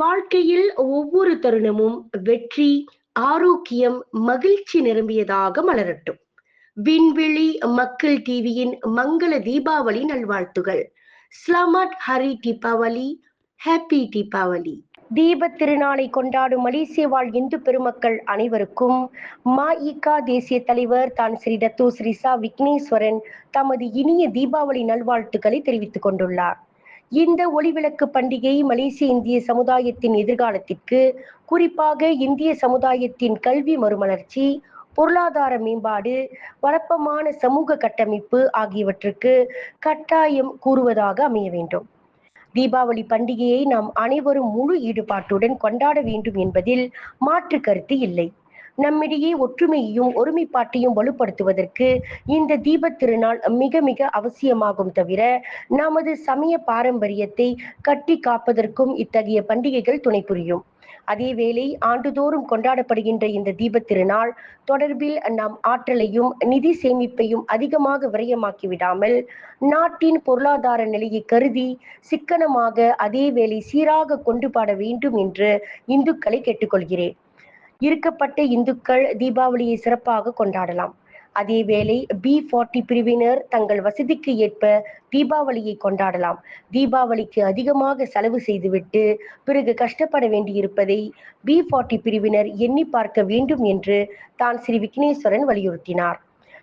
வாழ்க்கையில் ஒவ்வொரு தருணமும் வெற்றி ஆரோக்கியம் மகிழ்ச்சி நிரம்பியதாக மலரட்டும். விண்வெளி மக்கள் டிவியின் மங்கள தீபாவளி நல்வாழ்த்துகள். ஸ்லமட் ஹரி தீபாவளி ஹாப்பி தீபாவளி. தீப திருநாளை கொண்டாடும் மலேசிய வாழ் இந்து பெருமக்கள் அனைவருக்கும் மாஇகா தேசிய தலைவர் தான் ஸ்ரீ டத்து ஸ்ரீசா விக்னேஸ்வரன் தமது இனிய தீபாவளி நல்வாழ்த்துக்களை தெரிவித்துக் கொண்டுள்ளார். இந்த ஒளிவிளக்கு பண்டிகை மலேசிய இந்திய சமுதாயத்தின் எதிர்காலத்திற்கு குறிப்பாக இந்திய சமுதாயத்தின் கல்வி மறுமலர்ச்சி பொருளாதார மேம்பாடு வழப்பமான சமூக கட்டமைப்பு ஆகியவற்றுக்கு கட்டாயம் கூறுவதாக அமைய வேண்டும். தீபாவளி பண்டிகையை நாம் அனைவரும் முழு ஈடுபாட்டுடன் கொண்டாட வேண்டும் என்பதில் மாற்று கருத்து இல்லை. நம்மிடையே ஒற்றுமையையும் ஒருமைப்பாட்டையும் வலுப்படுத்துவதற்கு இந்த தீபத் திருநாள் மிக மிக அவசியமாகும் தவிர நமது சமய பாரம்பரியத்தை கட்டி காப்பதற்கும் இத்தகைய பண்டிகைகள் துணை புரியும். அதேவேளை ஆண்டுதோறும் கொண்டாடப்படுகின்ற இந்த தீபத் திருநாள் தொடர்பில் நாம் ஆற்றலையும் நிதி சேமிப்பையும் அதிகமாக விரயமாக்கி விடாமல் நாட்டின் பொருளாதார நிலையை கருதி சிக்கனமாக அதேவேளை சீராக கொண்டு பாட வேண்டும் என்று இந்துக்களை கேட்டுக்கொள்கிறேன். இருக்கப்பட்ட இந்துக்கள் தீபாவளியை சிறப்பாக கொண்டாடலாம். அதேவேளை பி ஃபார்ட்டி பிரிவினர் தங்கள் வசதிக்கு ஏற்ப தீபாவளியை கொண்டாடலாம். தீபாவளிக்கு அதிகமாக செலவு செய்துவிட்டு பிறகு கஷ்டப்பட வேண்டியிருப்பதை பி ஃபார்ட்டி பிரிவினர் எண்ணி பார்க்க வேண்டும் என்று தான் ஸ்ரீ விக்னேஸ்வரன் வலியுறுத்தினார்.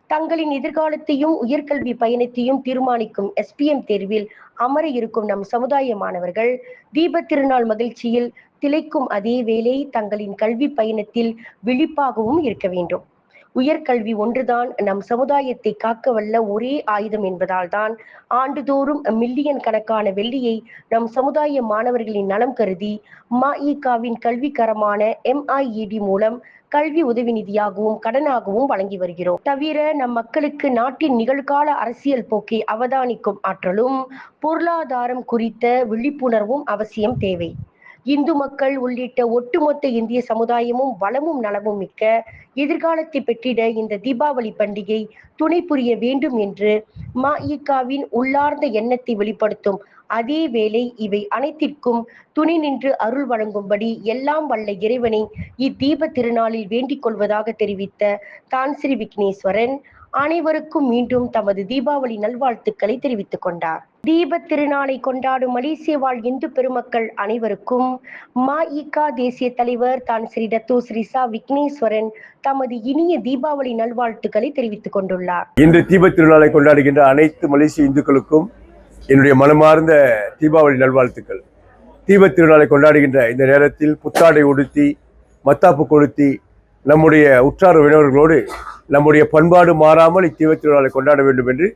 தங்களின் எதிர்காலத்தையும் உயர்கல்வி பயணத்தையும் தீர்மானிக்கும் எஸ்பிஎம் தேர்வில் அமர இருக்கும் நம் சமுதாய மாணவர்கள் தீபத் திருநாள் மகிழ்ச்சியில் திளைக்கும் அதே வேளை தங்களின் கல்வி பயணத்தில் விழிப்பாகவும் இருக்க வேண்டும். உயர்கல்வி ஒன்றுதான் நம் சமுதாயத்தை காக்க வல்ல ஒரே ஆயுதம் என்பதால் தான் ஆண்டுதோறும் மில்லியன் கணக்கான வெள்ளியை நம் சமுதாய மாணவர்களின் நலம் கருதி மாஇகாவின் கல்விக்கரமான எம்ஐஇடி மூலம் கல்வி உதவி நிதியாகவும் கடனாகவும் வழங்கி வருகிறோம். தவிர நம் மக்களுக்கு நாட்டின் நிகழ்கால அரசியல் போக்கை அவதானிக்கும் ஆற்றலும் பொருளாதாரம் குறித்த விழிப்புணர்வும் அவசியம் தேவை. இந்து மக்கள் உள்ளிட்ட ஒட்டுமொத்த இந்திய சமுதாயமும் வளமும் நலமும் மிக்க எதிர்காலத்தை பெற்றிட இந்த தீபாவளி பண்டிகை துணை புரிய வேண்டும் என்று மாஇகாவின் உள்ளார்ந்த எண்ணத்தை வெளிப்படுத்தும். அதே வேளை இவை அனைத்திற்கும் துணி நின்று அருள் வழங்கும்படி எல்லாம் வல்ல இறைவனை இத்தீப திருநாளில் வேண்டிக் கொள்வதாக தெரிவித்த தான் ஸ்ரீ விக்னேஸ்வரன் அனைவருக்கும் மீண்டும் தமது தீபாவளி நல்வாழ்த்துக்களை தெரிவித்துக் கொண்டார். தீப திருநாளை கொண்டாடும் மலேசிய வாழ் இந்து பெருமக்கள் அனைவருக்கும் மாஇகா தேசிய தலைவர் தான் ஸ்ரீ டத்து ஸ்ரீ சா விக்னேஸ்வரன் தமது இனிய தீபாவளி நல்வாழ்த்துக்களை தெரிவித்துக் கொண்டுள்ளார். இன்று தீப திருநாளை கொண்டாடுகின்ற அனைத்து மலேசிய இந்துக்களுக்கும் என்னுடைய மனமார்ந்த தீபாவளி நல்வாழ்த்துக்கள். தீப திருநாளை கொண்டாடுகின்ற இந்த நேரத்தில் புத்தாடை உடுத்தி மத்தாப்பு கொளுத்தி நம்முடைய உற்றார் உறவினர்களோடு நம்முடைய பண்பாடு மாறாமல் இத்தீப திருநாளை கொண்டாட வேண்டும் என்று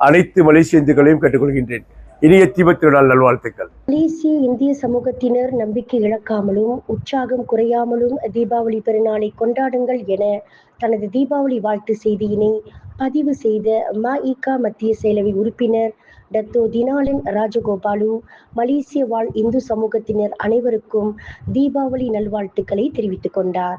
அனைத்து மலேசிய இந்துக்களையும் கேட்டுக்கொள்கின்றேன். இனிய தீபத் திருநாள் நல்வாழ்த்துக்கள். மலேசிய இந்திய சமூகத்தினர் நம்பிக்கை இழக்காமலும் உற்சாகம் குறையாமலும் தீபாவளி பெருநாளை கொண்டாடுங்கள் என தனது தீபாவளி வாழ்த்து செய்தியினை பதிவு செய்த மஇகா மத்திய செயலவை உறுப்பினர் டத்தோ தினாலன் ராஜகோபாலு மலேசிய வாழ் இந்து சமூகத்தினர் அனைவருக்கும் தீபாவளி நல்வாழ்த்துக்களை தெரிவித்துக் கொண்டார்.